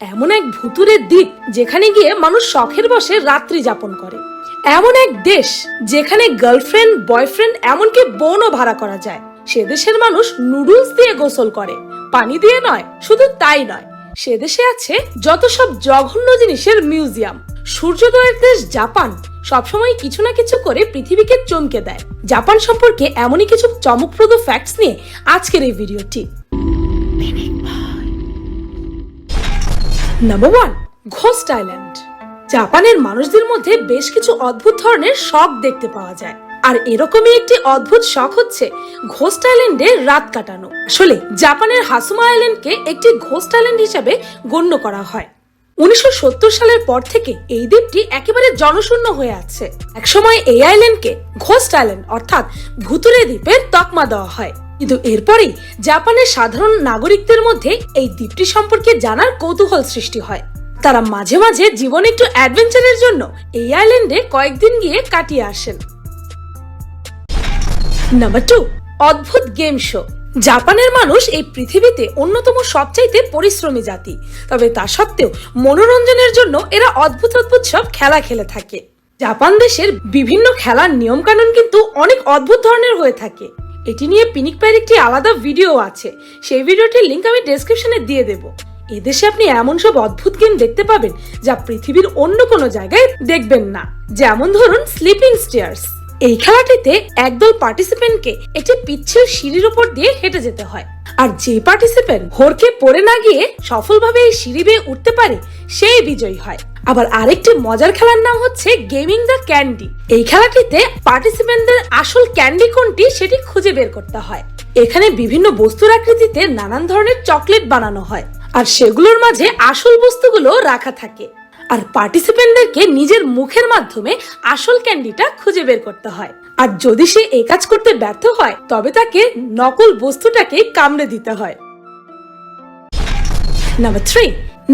এমন এক ভুতুরের দ্বীপ যেখানে গিয়ে মানুষ শখের বসে রাত্রি যাপন করে। এমন এক দেশ যেখানে গার্লফ্রেন্ড বয়ফ্রেন্ড এমনকি বোনও ভাড়া করা যায়। সে দেশের মানুষ নুডলস দিয়ে গোসল করে। পানি দিয়ে নয়, শুধু তাই নয়। সে দেশে আছে যত সব জঘন্য জিনিসের মিউজিয়াম সূর্যোদয়ের দেশ জাপান সবসময় কিছু না কিছু করে পৃথিবীকে চমকে দেয়। জাপান সম্পর্কে এমনই কিছু চমকপ্রদ ফ্যাক্টস নিয়ে আজকের এই ভিডিওটি নাম্বার ওয়ান ঘোস্ট আইল্যান্ড জাপানের মানুষদের মধ্যে বেশ কিছু অদ্ভুত ধরনের শখ দেখতে পাওয়া যায়। আর এরকমই একটি অদ্ভুত শখ হচ্ছে ঘোস্ট আইল্যান্ডে রাত কাটানো। আসলে জাপানের হাসুমা আইল্যান্ডকে একটি ঘোস্ট আইল্যান্ড হিসাবে গণ্য করা হয়। উনিশশো সত্তর সালের পর থেকে এই দ্বীপটি একেবারে জনশূন্য হয়ে আছে। একসময় এই আইল্যান্ডকে ঘোস্ট আইল্যান্ড অর্থাৎ ভুতুরে দ্বীপের তকমা দেওয়া হয়। কিন্তু এরপরেই জাপানের সাধারণ নাগরিকদের মধ্যে এই দ্বীপটি সম্পর্কে জানার কৌতূহল সৃষ্টি হয়। তারা মাঝে মাঝে জীবনে একটু অ্যাডভেঞ্চারের জন্য এই আইল্যান্ডে কয়েকদিন গিয়ে কাটিয়ে আসেন। নাম্বার টু, অদ্ভুত গেম শো। জাপানের মানুষ এই পৃথিবীতে অন্যতম সবচাইতে পরিশ্রমী জাতি। তবে তা সত্ত্বেও মনোরঞ্জনের জন্য এরা অদ্ভুত অদ্ভুত সব খেলা খেলে থাকে। জাপান দেশের বিভিন্ন খেলার নিয়ম কানুন কিন্তু অনেক অদ্ভুত ধরনের হয়ে থাকে। এটি নিয়ে পিনিক পায়ের একটি আলাদা ভিডিও আছে। সেই ভিডিওটির লিঙ্ক আমি ডেসক্রিপশনে দিয়ে দেব। এদেশে আপনি এমন সব অদ্ভুত গেম দেখতে পাবেন যা পৃথিবীর অন্য কোনো জায়গায় দেখবেন না। যেমন ধরুন স্লিপিং স্টেয়ার্স এই খেলাটিতে একদল পার্টিসিপেন্টকে একটি পিচ্ছিল সিঁড়ির উপর দিয়ে হেঁটে যেতে হয়। আর যে পার্টিসিপেন্ট হোরকে পড়ে না গিয়ে সফলভাবে এই সিঁড়ি বেয়ে উঠতে পারে, সেই বিজয়ী হয়। আবার আরেকটি মজার খেলার নাম হচ্ছে গেমিং দ্য ক্যান্ডি এই খেলাটিতে পার্টিসিপেন্টদের আসল ক্যান্ডি কোনটি সেটি খুঁজে বের করতে হয়। এখানে বিভিন্ন বস্তুর আকৃতিতে নানান ধরনের চকলেট বানানো হয়, আর সেগুলোর মাঝে আসল বস্তুগুলো রাখা থাকে। আর পার্টিসিপেন্টদেরকে নিজের মুখের মাধ্যমে আসল ক্যান্ডিটা খুঁজে বের করতে হয়। আর যদি সে এই কাজ করতে ব্যর্থ হয়, তবে তাকে নকল বস্তুটাকে কামড়ে দিতে হয়। নাম্বার থ্রি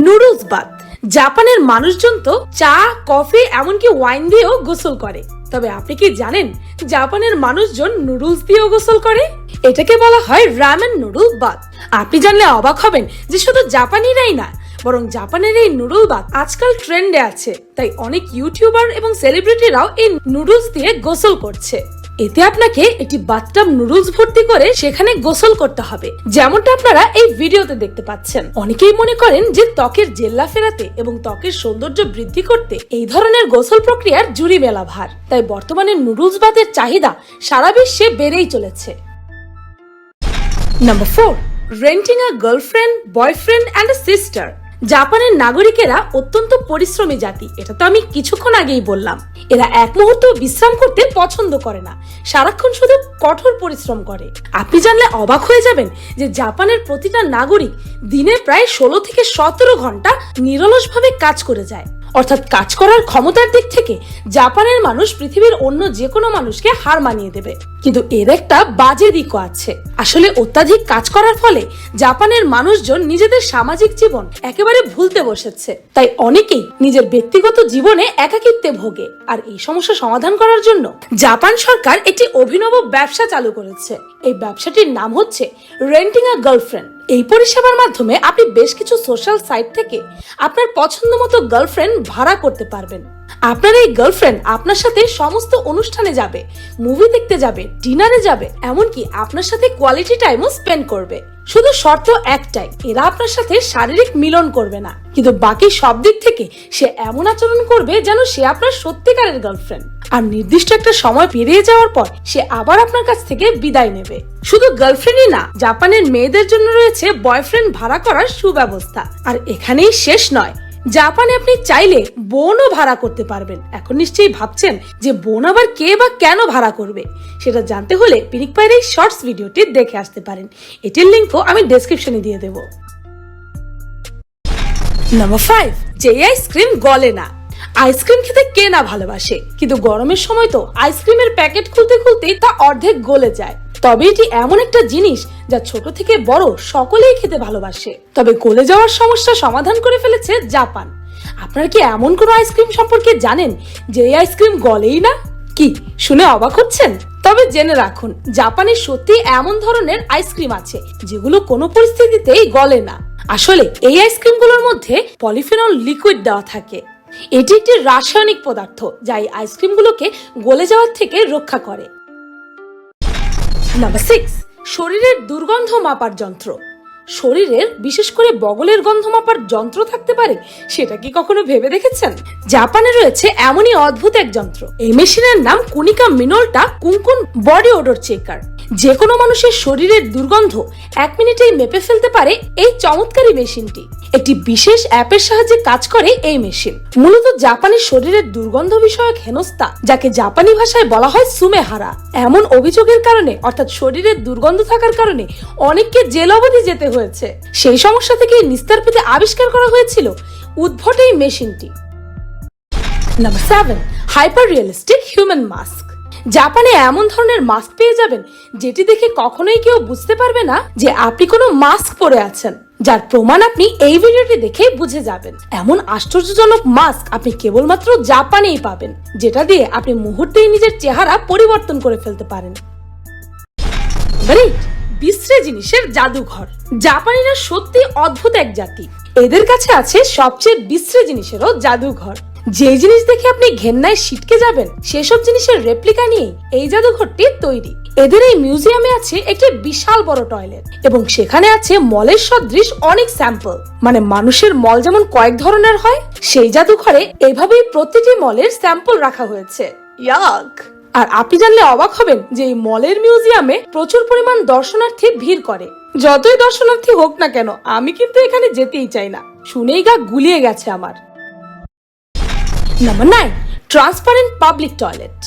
নুডলস বাথ জাপানের মানুষজন তো চা, কফি, এমনকি ওয়াইন দিয়েও গোসল করে। তবে আপনি কি জানেন জাপানের মানুষজন নুডলস দিয়েও গোসল করে? এটাকে বলা হয় রামেন নুডল বাথ আপনি জানলে অবাক হবেন যে শুধু জাপানিরাই না, বরং জাপানের এই নুডল বাথ আজকাল ট্রেন্ডে আছে। তাই অনেক ইউটিউবার এবং সেলিব্রিটিরাও এই নুডলস দিয়ে গোসল করছে। এতে আপনাকে একটি বাথটাব নুডলস ভর্তি করে সেখানে গোসল করতে হবে। যেমনটা আপনারা এই ভিডিওতে দেখতে পাচ্ছেন। অনেকেই মনে করেন যে ত্বকের জেল্লা ফেরাতে এবং ত্বকের সৌন্দর্য বৃদ্ধি করতে এই ধরনের গোসল প্রক্রিয়ার জুড়ি মেলা ভার। তাই বর্তমানে নুডলস বাথের চাহিদা সারা বিশ্বে বেড়েই চলেছে। Number four renting a girlfriend boyfriend and sister জাপানের নাগরিকেরা অত্যন্ত পরিশ্রমী জাতি, এটা তো আমি কিছুক্ষণ আগেই বললাম। এরা এক মুহূর্ত বিশ্রাম করতে পছন্দ করে না, সারাক্ষণ শুধু কঠোর পরিশ্রম করে। আপনি জানলে অবাক হয়ে যাবেন যে জাপানের প্রতিটা নাগরিক দিনে প্রায় ষোলো থেকে সতেরো ঘণ্টা নিরলসভাবে কাজ করে যায়। অর্থাৎ কাজ করার ক্ষমতার দিক থেকে জাপানের মানুষ পৃথিবীর অন্য যে কোনো মানুষকে হার মানিয়ে দেবে। কিন্তু এর একটা বাজে দিকও আছে। আসলে অত্যাধিক কাজ করার ফলে জাপানের মানুষজন নিজেদের সামাজিক জীবন একেবারে ভুলতে বসেছে। তাই অনেকেই নিজের ব্যক্তিগত জীবনে একাকিত্বে ভোগে। আর এই সমস্যা সমাধান করার জন্য জাপান সরকার একটি অভিনব ব্যবসা চালু করেছে। এই ব্যবসাটির নাম হচ্ছে রেন্টিং আ গার্লফ্রেন্ড। এই পরিষেবার মাধ্যমে আপনি বেশ কিছু সোশ্যাল সাইট থেকে আপনার পছন্দ মতো গার্লফ্রেন্ড ভাড়া করতে পারবেন। আপনার এই গার্লফ্রেন্ড আপনার সাথে সমস্ত অনুষ্ঠানে যাবে মুভি দেখতে যাবে ডিনারে যাবে, এমনকি আপনার সাথে কোয়ালিটি টাইমও স্পেন্ড করবে। শুধু শর্ত একটাই, এরা আপনার সাথে শারীরিক মিলন করবে না। কিন্তু বাকি সব দিক থেকে সে এমন আচরণ করবে যেন সে আপনার সত্যিকারের গার্লফ্রেন্ড আর নির্দিষ্ট একটা সময় পেরিয়ে যাওয়ার পর সে আবার আপনার কাছ থেকে বিদায় নেবে। শুধু গার্লফ্রেন্ডই না, জাপানের মেয়েদের জন্য রয়েছে বয়ফ্রেন্ড ভাড়া করার সুব্যবস্থা। আর এখানেই শেষ নয়, জাপানে আপনি চাইলে বোনও ভাড়া করতে পারবেন। এখন নিশ্চয়ই ভাবছেন যে বোন আবার কে বা কেন ভাড়া করবে? সেটা জানতে হলে পিনিক পায়ের এই শর্টস ভিডিওটি দেখে আসতে পারেন। এটির লিঙ্কও আমি ডেসক্রিপশনে দিয়ে দেবো। নাম্বার ফাইভ যে আইসক্রিম গলে না। আইসক্রিম খেতে কে না ভালোবাসে? কিন্তু গরমের সময় তো আইসক্রিমের প্যাকেট খুলতে খুলতেই তা অর্ধেক গলে যায়। তবে এটি এমন একটা জিনিস যা ছোট থেকে বড় সকলেই খেতে ভালোবাসে। তবে গলে যাওয়ার সমস্যা সমাধান করে ফেলেছে জাপান। আপনারা কি এমন কোনো আইসক্রিম সম্পর্কে জানেন যে এই আইসক্রিম গলেই না? কি, শুনে অবাক হচ্ছেন? তবে জেনে রাখুন, জাপানে সত্যি এমন ধরনের আইসক্রিম আছে যেগুলো কোনো পরিস্থিতিতেই গলে না। আসলে এই আইসক্রিমগুলোর মধ্যে পলিফেনল লিকুইড দেওয়া থাকে। এটি একটি রাসায়নিক পদার্থ যা এই আইসক্রিমগুলোকে গলে যাওয়ার থেকে রক্ষা করে। নাম্বার সিক্স, শরীরের দুর্গন্ধ মাপার যন্ত্র। শরীরের বিশেষ করে বগলের গন্ধ মাপার যন্ত্র থাকতে পারে, সেটা কি কখনো ভেবে দেখেছেন? জাপানে রয়েছে এমনই অদ্ভুত এক যন্ত্র। এই মেশিনের নাম Konica Minolta Kunkun body odour checker. যে কোনো মানুষের শরীরের দুর্গন্ধ এক মিনিটেই মেপে ফেলতে পারে এই চমৎকারী মেশিনটি। একটি বিশেষ অ্যাপের সাহায্যে কাজ করে এই মেশিন। মূলত জাপানি শরীরের দুর্গন্ধ বিষয়ক হেনস্থা, যাকে জাপানি ভাষায় বলা হয় সুমেহারা। এমন অভিযোগের কারণে, অর্থাৎ শরীরের দুর্গন্ধ থাকার কারণে অনেককে জেল অবধি যেতে হয়েছে। সেই সমস্যা থেকে নিস্তার পেতে আবিষ্কার করা হয়েছিল উদ্ভট এই মেশিনটি। Number seven hyper realistic human mask. জাপানে এমন ধরনের মাস্ক পেয়ে যাবেন যেটি দেখে কখনোই কেউ বুঝতে পারবে না যে আপনি কোনো মাস্ক পরে আছেন যার প্রমাণ আপনি এই ভিডিওটি দেখে বুঝে যাবেন। এমন আশ্চর্যজনক মাস্ক আপনি কেবলমাত্র জাপানেই পাবেন যেটা দিয়ে আপনি মুহূর্তেই নিজের চেহারা পরিবর্তন করে ফেলতে পারেন। eight, বিশ্রী জিনিসের জাদুঘর। জাপানিরা সত্যি অদ্ভুত এক জাতি। এদের কাছে আছে সবচেয়ে বিশ্রী জিনিসেরও জাদুঘর। যে জিনিস দেখে আপনি ঘেন্নায় সিটকে যাবেন সেসব জিনিসের রেপ্লিকা নিয়ে এই জাদুঘরটি তৈরি। এদের এই মিউজিয়ামে আছে একটি বিশাল বড় টয়লেট এবং সেখানে আছে মলের সদৃশ অনেক স্যাম্পল মানে মানুষের মল যেমন কয়েক ধরনের হয় সেই জাদুঘরে এভাবেই প্রতিটি মলের স্যাম্পল রাখা হয়েছে। ইয়াক! আর আপনি জানলে অবাক হবেন যে এই মলের মিউজিয়ামে প্রচুর পরিমাণ দর্শনার্থী ভিড় করে। যতই দর্শনার্থী হোক না কেন আমি কিন্তু এখানে যেতেই চাই না। শুনেই গা গুলিয়ে গেছে আমার। Number nine transparent public toilet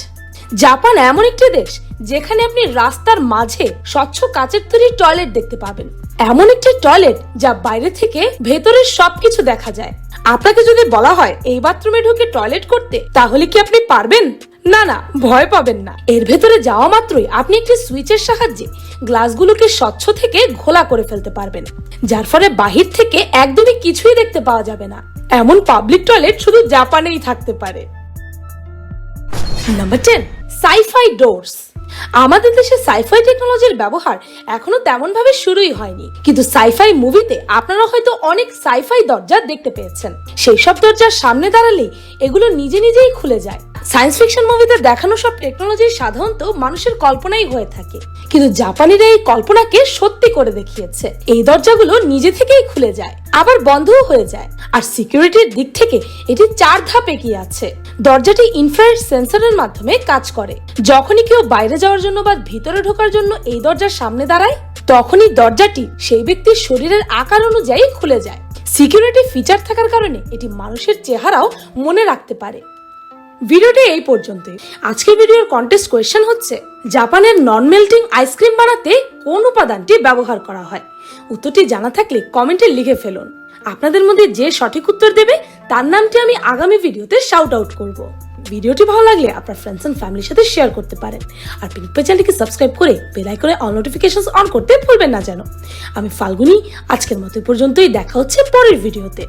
Japan এমন একটি দেশ যেখানে আপনি রাস্তার মাঝে স্বচ্ছ কাচের তৈরি টয়লেট দেখতে পাবেন। এমন একটি টয়লেট যা বাইরে থেকে ভেতরের সবকিছু দেখা যায়। আপনাকে যদি বলা হয় এই বাথরুমে ঢুকে টয়লেট করতে, তাহলে কি আপনি পারবেন? না না, ভয় পাবেন না। এর ভেতরে যাওয়া মাত্রই আপনি একটি সুইচের সাহায্যে গ্লাসগুলোকে স্বচ্ছ থেকে ঘোলা করে ফেলতে পারবেন, যার ফলে বাহির থেকে একদমই কিছুই দেখতে পাওয়া যাবে না। এমন পাবলিক টয়লেট শুধু জাপানেই থাকতে পারে। Number ten, sci fi doors. আমাদের দেশে সাইফাই টেকনোলজির ব্যবহার এখনও তেমন ভাবে শুরুই হয়নি। কিন্তু সাইফাই মুভিতে আপনারা হয়তো অনেক সাইফাই দরজা দেখতে পেয়েছেন। সেই সব দরজার সামনে দাঁড়ালে এগুলো নিজে নিজেই খুলে যায়। সায়েন্স ফিকশন মুভিতে দেখানো সব টেকনোলজি সাধারণত মানুষের কল্পনাই হয়ে থাকে। কিন্তু জাপানিরা এই কল্পনাকে সত্যি করে দেখিয়েছে। এই দরজাগুলো নিজে থেকেই খুলে যায়, আবার বন্ধও হয়ে যায়। আর সিকিউরিটির দিক থেকে এটি চার ধাপ এগিয়ে আছে। দরজাটি ইনফ্রারেড সেন্সরের মাধ্যমে কাজ করে। যখনই কেউ বাইরে যাওয়ার জন্য বা ভিতরে ঢোকার জন্য এই দরজার সামনে দাঁড়ায়, তখনই দরজাটি সেই ব্যক্তির শরীরের আকার অনুযায়ী খুলে যায়। সিকিউরিটি ফিচার থাকার কারণে এটি মানুষের চেহারাও মনে রাখতে পারে। ভিডিওটি এই পর্যন্তই। আজকের ভিডিওর কন্টেস্ট কোয়েশ্চেন হচ্ছে, জাপানের নন মেল্টিং আইসক্রিম বানাতে কোন উপাদানটি ব্যবহার করা হয়? উত্তরটি জানা থাকলে কমেন্টে লিখে ফেলুন। আপনাদের মধ্যে যে সঠিক উত্তর দেবে, তার নামটি আমি আগামী ভিডিওতে শাউট আউট করব। ভিডিওটি ভালো লাগলে আপনার ফ্রেন্ডস এন্ড ফ্যামিলির সাথে শেয়ার করতে পারেন। আর পিঙ্ক চ্যানেলটিকে সাবস্ক্রাইব করে বেল আইকনে অল নোটিফিকেশন অন করতে ভুলবেন না যেন। আমি ফাল্গুনি, আজকের মতো পর্যন্তই, দেখা হচ্ছে পরের ভিডিওতে।